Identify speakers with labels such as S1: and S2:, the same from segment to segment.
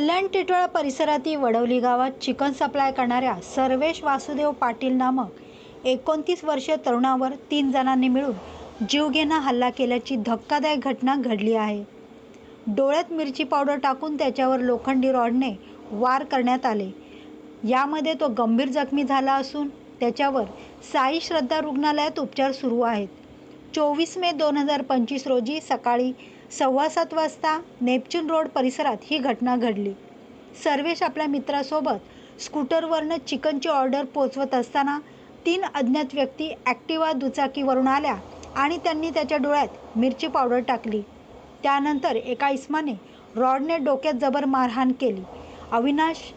S1: कल्याण टिटोळा परिसरातील वडवली गावात chicken supply करणाऱ्या सर्वेश वासुदेव पाटील नामक एकोणतीस वर्षीय तरुणावर तीन जणांनी मिळून जीवघेणा हल्ला केल्याची धक्कादायक घटना घडली आहे. डोळ्यात मिरची पावडर टाकून त्याच्यावर लोखंडी रॉडने वार करण्यात आले. यामध्ये तो गंभीर जखमी झाला असून त्याच्यावर साई श्रद्धा रुग्णालयात उपचार सुरू आहेत. चोवीस मे दोन हजार पंचवीस रोजी सकाळी सव्वा सात वाजता नेपच्यून रोड परिसरात ही घटना घडली. सर्वेश आपल्या मित्रासोबत स्कूटरवरनं चिकनची ऑर्डर पोचवत असताना तीन अज्ञात व्यक्ती ॲक्टिवा दुचाकीवरून आल्या आणि त्यांनी त्याच्या डोळ्यात मिरची पावडर टाकली. त्यानंतर एका इस्माने रॉडने डोक्यात जबर मारहाण केली. अविनाश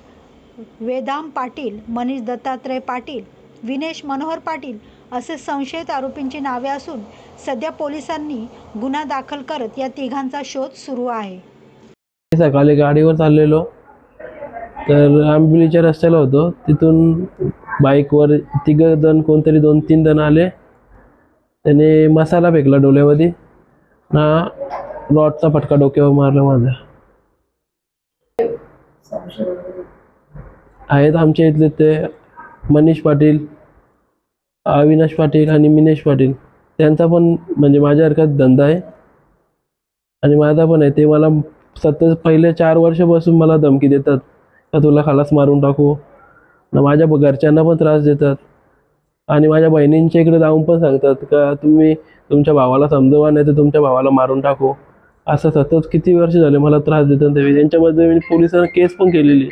S1: वेदाम पाटील मनीष दत्तात्रय पाटील विनेश मनोहर पाटील असे संशयित आरोपींची नावे असून सध्या पोलिसांनी गुन्हा दाखल करत या तिघांचा शोध सुरू आहे.
S2: सकाळी गाडीवर चाललेलो. तर आंबिलीच्या रस्त्याला होतो. तिथून बाईकवर तिघं जण कोणतरी दोन तीन जण आले. त्याने मसाला फेकला डोल्यामध्ये ना रॉडचा फटका डोक्यावर मारला माझा. आहेत आमच्या इथले ते मनीष पाटील अविनाश पाटील आणि मिनेश पाटील त्यांचा पण म्हणजे माझ्यासारखाच धंदा आहे. आणि माझा पण आहे ते मला सतत पहिले चार वर्षापासून मला धमकी देतात का तुला खालास मारून टाकू? ना माझ्या घरच्यांना पण त्रास देतात. आणि माझ्या बहिणींच्या इकडे जाऊन पण सांगतात का तुम्ही तुमच्या भावाला समजवा नाही तर तुमच्या भावाला मारून टाकू. असं सतत किती वर्ष झाले मला त्रास देतात ते. त्यांच्यामध्ये मी पोलिसांना केस पण केलेली.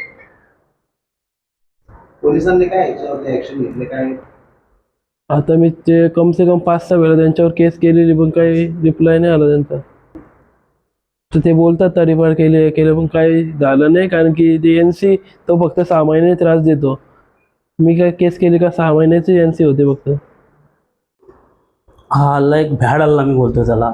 S3: पोलिसांनी काय ऍक्शन घेतले? काय
S2: आता मी ते कम से कम पाच सहा वेळा त्यांच्यावर केस केलेली पण काही रिप्लाय नाही आला त्यांचा. तर ते बोलतात तडीपार केले केलं पण काही झालं नाही कारण की ते एन सी तो फक्त सहा महिने त्रास देतो. मी काय केस केली का सहा महिन्याची एन सी होते फक्त.
S4: हा हल्ला एक भ्याड हल्ला मी बोलतो त्याला.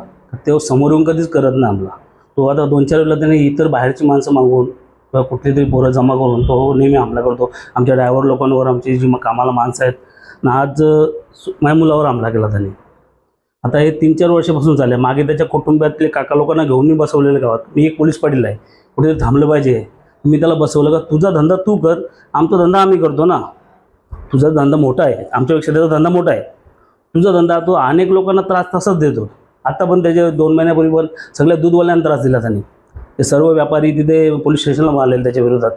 S4: तो समोरून कधीच करत नाही आम्हाला. तो आता दोन चार वेळेला त्याने इतर बाहेरची माणसं मागवून किंवा कुठली तरी पोरं जमा करून तो नेहमी हमला करतो. आमच्या ड्रायव्हर लोकांवर आमची जी कामाला माणसं आहेत ना आज माझ्या मुलावर हमला केला त्याने. आता हे तीन चार वर्षापासून झाले मागे त्याच्या कुटुंबातले काका लोकांना घेऊन मी बसवलेलं गावात. मी एक पोलीस पाटील आहे. कुठे थांबलं पाहिजे. मी त्याला बसवलं का तुझा धंदा तू कर. आमचा धंदा आम्ही करतो ना. तुझा धंदा मोठा आहे. आमच्यापेक्षा त्याचा धंदा मोठा आहे. तुझा धंदा तो अनेक लोकांना त्रास तसाच देतो. आता पण त्याच्या दोन महिन्यापूर्वी पण सगळ्या दूधवाल्यांना त्रास दिला त्यांनी. ते सर्व व्यापारी तिथे पोलीस स्टेशनला मारलेले त्याच्या विरोधात.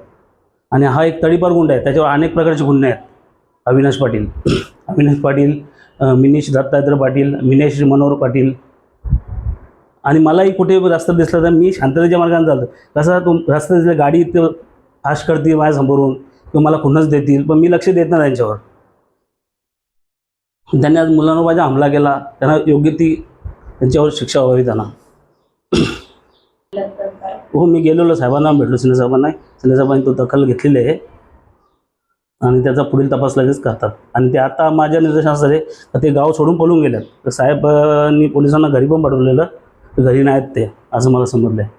S4: आणि हा एक तडीपार गुंड आहे. त्याच्यावर अनेक प्रकारचे गुन्हे आहेत. अविनाश पाटील. अविनाश पाटील मिनेश दत्तात्रय पाटील मिनेश मनोहर पाटील. आणि मलाही कुठे रस्ता दिसला तर मी शांततेच्या मार्गाने चालतो. कसं तो रस्ता दिसला गाडी इथं आश करतील माझ्यासमोरून किंवा मला खुन्नच देतील पण मी लक्ष देत नाही त्यांच्यावर. त्यांनी आज मुलांवर माझा हमला केला त्यांना योग्य ती त्यांच्यावर शिक्षा व्हावी त्यांना. हो मी गेलेलो साहेबांना भेटलो सिने साहेबांना. सिने साहेबांनी तो दखल घेतलेली आहे. आणि त्याचा पुढील तपास लगेच करतात. आणि ते आता माझ्या निर्देशानुसार ते गाव सोडून पळून गेल्यात तर साहेबांनी पोलिसांना घरी पण पाठवलेलं घरी नाहीत ते असं मला समजलं आहे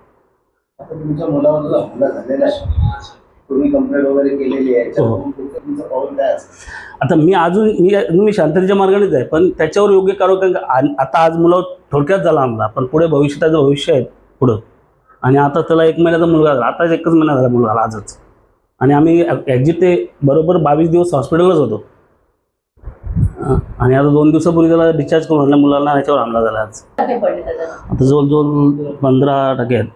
S3: आता तुमच्या मुलावर जो हमला झालेला आहे तुम्ही कंप्लेंट वगैरे केलेली आहे
S4: हो.
S3: याच्यावर तुमचं पाऊल काय असेल?
S4: आता मी अजून मी मी शांततेच्या मार्गानेच आहे पण त्याच्यावर योग्य कारवाई कारण का आ- आता आज मुलं थोडक्यात झाला आमला पण पुढे भविष्याचं भविष्य आहे पुढं. आणि आता त्याला एक महिन्याचा मुलगा झाला आताच एकच महिना झाला मुलगा आजच. आणि आम्ही ॲक्झिट ते बरोबर बावीस दिवस हॉस्पिटललाच होतो. आणि आता दोन दिवसापूर्वी त्याला डिस्चार्ज करून आणला मुलाला याच्यावर हमला झाला आज. आता जवळजवळ पंधरा टक्के आहेत.